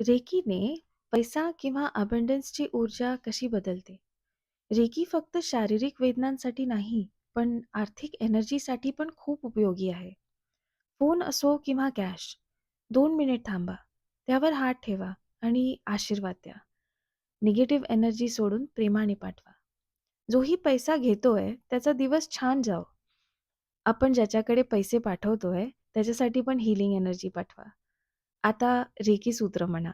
रेकीने पैसा किंवा अबंडन्सची ऊर्जा कशी बदलते? रेकी फक्त शारीरिक वेदनांसाठी नाही, पण आर्थिक एनर्जीसाठी पण खूप उपयोगी आहे. फोन असो किंवा कॅश, 2 मिनिट थांबा, त्यावर हात ठेवा आणि आशीर्वाद द्या. निगेटिव्ह एनर्जी सोडून प्रेमाने पाठवा. जोही पैसा घेतोय त्याचा दिवस छान जाओ. आपण ज्याच्याकडे पैसे पाठवतोय त्याच्यासाठी पण हीलिंग एनर्जी पाठवा. आता रेकी सूत्र म्हणा.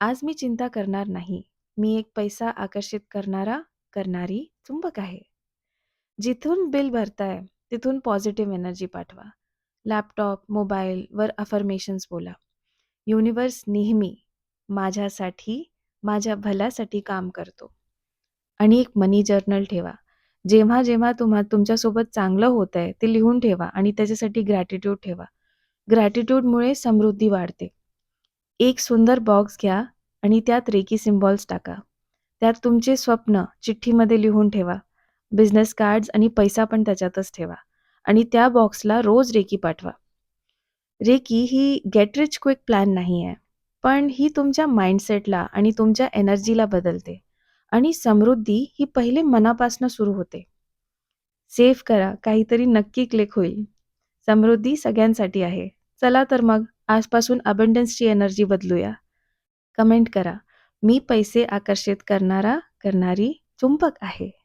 आज मी चिंता करणार नाही. मी एक पैसा आकर्षित करणारा, करणारी चुंबक आहे. जिथून बिल भरताय तिथून पॉझिटिव्ह एनर्जी पाठवा. लॅपटॉप, मोबाईलवर अफर्मेशन्स बोला. युनिव्हर्स नेहमी माझ्यासाठी, माझ्या भल्यासाठी काम करतो. आणि एक मनी जर्नल ठेवा. जेव्हा जेव्हा तुम्हा तुमच्यासोबत चांगलं होतंय ते लिहून ठेवा आणि त्याच्यासाठी ग्रॅटिट्यूड ठेवा. ग्रॅटिट्यूडमुळे समृद्धी वाढते. एक सुंदर बॉक्स घ्या आणि त्यात रेकी सिम्बॉल्स टाका. त्यात तुमचे स्वप्न चिठ्ठीमध्ये लिहून ठेवा. बिझनेस कार्ड्स आणि पैसा पण त्याच्यातच ठेवा आणि त्या बॉक्सला रोज रेकी पाठवा. रेकी ही गेट रिच क्विक प्लॅन नाही आहे. पण ही तुमच्या माइंडसेटला आणि तुमच्या एनर्जीला बदलते आणि समृद्धी ही पहिले मनापासून सुरू होते. सेव्ह करा, काहीतरी नक्की क्लिक होईल. समृद्धी सगळ्यांसाठी आहे. चला तर मग आजपासून अबंडन्सची एनर्जी बदलूया. कमेंट करा. मी पैसे आकर्षित करणारा, करणारी चुंबक आहे.